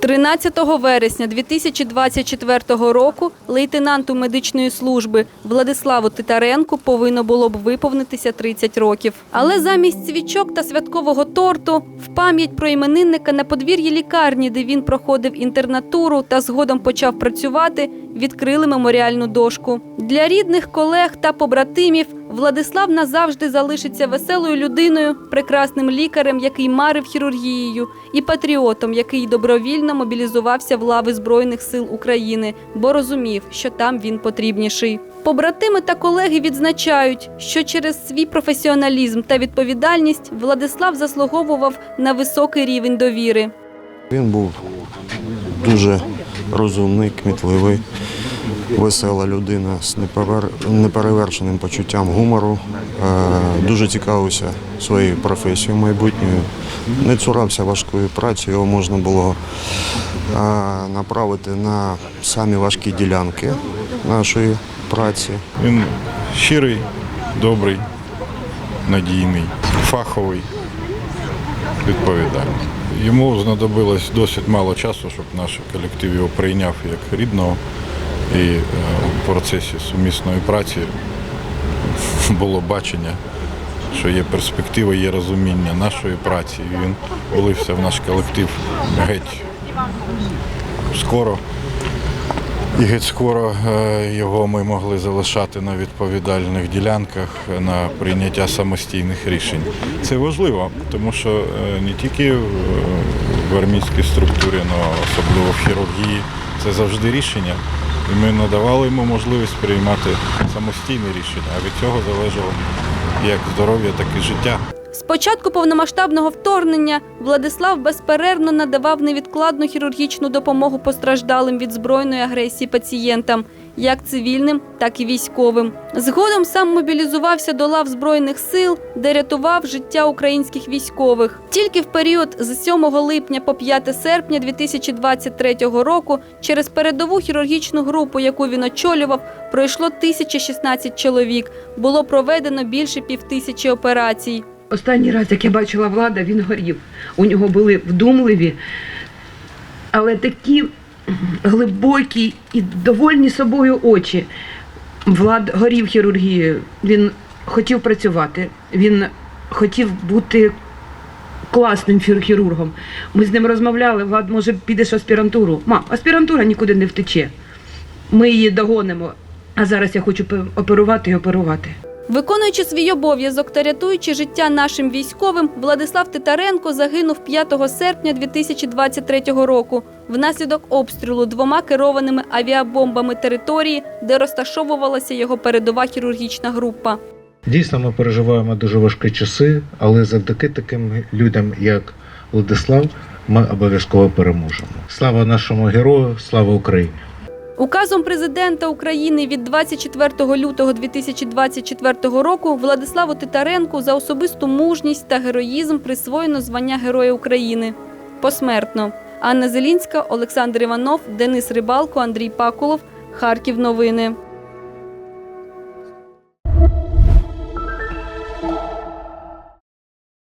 13 вересня 2024 року лейтенанту медичної служби Владиславу Титаренку повинно було б виповнитися 30 років. Але замість свічок та святкового торту в пам'ять про іменинника на подвір'ї лікарні, де він проходив інтернатуру та згодом почав працювати, відкрили меморіальну дошку. Для рідних, колег та побратимів Владислав назавжди залишиться веселою людиною, прекрасним лікарем, який марив хірургією, і патріотом, який добровільно мобілізувався в лави Збройних сил України, бо розумів, що там він потрібніший. Побратими та колеги відзначають, що через свій професіоналізм та відповідальність Владислав заслуговував на високий рівень довіри. Він був дуже розумний, кмітливий, весела людина з неперевер- неперевершеним почуттям гумору. Е, Дуже цікавився своєю професією майбутньою. Не цурався важкої праці, його можна було е, направити на самі важкі ділянки нашої праці. Він щирий, добрий, надійний, фаховий, відповідальний. Йому знадобилось досить мало часу, щоб наш колектив його прийняв як рідного. І е, в процесі сумісної праці було бачення, що є перспектива, є розуміння нашої праці. І він влився в наш колектив геть скоро. І геть скоро е, його ми могли залишати на відповідальних ділянках на прийняття самостійних рішень. Це важливо, тому що е, не тільки в армійській структурі, але особливо в хірургії це завжди рішення. І ми надавали йому можливість приймати самостійні рішення, а від цього залежало як здоров'я, так і життя. З початку повномасштабного вторгнення Владислав безперервно надавав невідкладну хірургічну допомогу постраждалим від збройної агресії пацієнтам, як цивільним, так і військовим. Згодом сам мобілізувався до лав збройних сил, де рятував життя українських військових. Тільки в період з 7 липня по 5 серпня 2023 року через передову хірургічну групу, яку він очолював, пройшло 1016 чоловік. Було проведено більше півтисячі операцій. Останній раз, як я бачила влада, він горів. У нього були вдумливі, але такі глибокі і довольні собою очі. Влад горів хірургією. Він хотів працювати, він хотів бути класним хірургом. Ми з ним розмовляли, Влад, може, підеш в аспірантуру. Ма, аспірантура нікуди не втече. Ми її догонимо. А зараз я хочу оперувати і оперувати. Виконуючи свій обов'язок та рятуючи життя нашим військовим, Владислав Титаренко загинув 5 серпня 2023 року внаслідок обстрілу двома керованими авіабомбами території, де розташовувалася його передова хірургічна група. Дійсно, ми переживаємо дуже важкі часи, але завдяки таким людям, як Владислав, ми обов'язково переможемо. Слава нашому герою, слава Україні! Указом президента України від 24 лютого 2024 року Владиславу Титаренку за особисту мужність та героїзм присвоєно звання Героя України посмертно. Анна Зелінська, Олександр Іванов, Денис Рибалко, Андрій Пакулов. Харків. Новини.